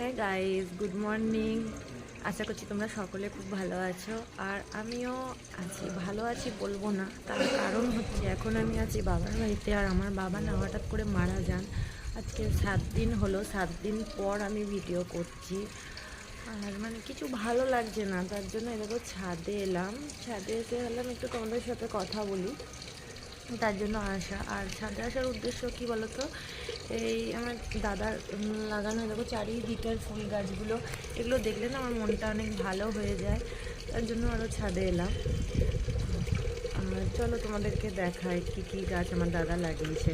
হ্যাঁ guys good morning আশা করছি তোমরা সকলে খুব ভালো আছো। আর আমিও আছি, ভালো আছি বলব না। তার কারণ হচ্ছে এখন আমি আছি বাবার বাড়িতে আর আমার বাবা না হঠাৎ করে মারা যান। আজকে সাত দিন হলো, সাত দিন পর আমি ভিডিও করছি। আর মানে কিছু ভালো লাগছে না, তার জন্য এবার ছাদে এলাম। ছাদে এসে এলাম একটু তোমাদের সাথে কথা বলি। তার জন্য আসা। আর ছাদে আসার উদ্দেশ্য কি বলতো? এই আমার দাদার লাগানো দেখো চারিদিকের ফুল গাছগুলো। এগুলো দেখলে না আমার মনটা অনেক ভালো হয়ে যায়। তার জন্য আরও ছাদে এলাম। চলো তোমাদেরকে দেখায় কি কি গাছ আমার দাদা লাগিয়েছে।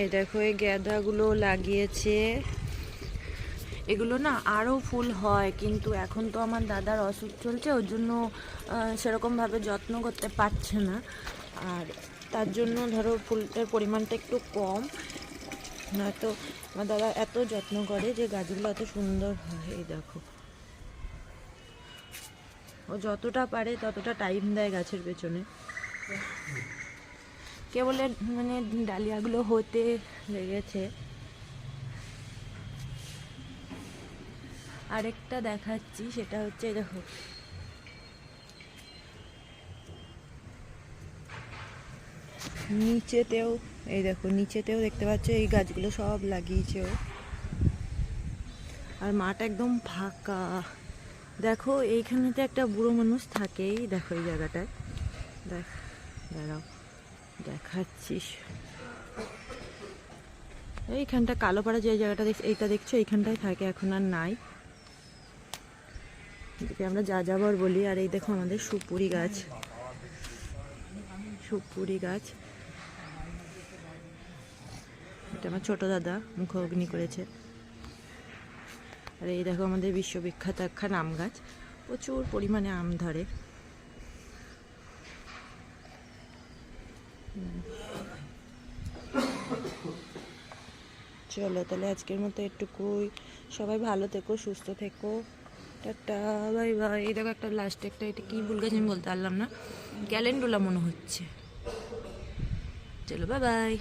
এই দেখো, এই গ্যাদাগুলো লাগিয়েছে। এগুলো না আরও ফুল হয়, কিন্তু এখন তো আমার দাদার অসুখ চলছে, ওর জন্য সেরকমভাবে যত্ন করতে পারছে না। আর তার জন্য ধরো ফুলের পরিমাণটা একটু কম। নয়তো আমার দাদা এত যত্ন করে যে গাছগুলো এত সুন্দর হয়, এই দেখো। ও যতটা পারে ততটা টাইম দেয় গাছের পেছনে। কেবলের মানে ডালিয়াগুলো হতে লেগেছে। আরেকটা দেখাচ্ছি, সেটা হচ্ছে দেখো নিচেতেও, এই দেখো, নিচেতেও দেখতে পাচ্ছ, এই গাছগুলো সব লাগিয়েছে ও। আর মাঠ একদম ফাঁকা। দেখো, এইখানেতে একটা বুড়ো মানুষ থাকেই দেখো এই জায়গাটায়। দেখ, দাঁড়াও দেখাচ্ছিস এইখানটা কালো পাড়া যে জায়গাটা দেখ, এইটা দেখছ, এইখানটায় থাকে, এখন আর নাই। আমরা যা যাবর বলি, আর এই দেখো আমাদের সুপুরি গাছ। সুপুরি গাছ। এটা আমার ছোটো দাদা মুখ অগ্নি করেছে। আর এই দেখো আমাদের বিশ্ববিখ্যাত একখান আম গাছ। প্রচুর পরিমাণে আম ধরে। চলো তাহলে আজকের মতো একটুকুই সবাই ভালো থেকো, সুস্থ থেকো। একটা বাই বাই। এই দেখো একটা লাস্টে একটা, এটা কী ভুল গেছে আমি বলতে পারলাম না। ক্যালেন্ডুলা মনে হচ্ছে। চলো, বাই বাই।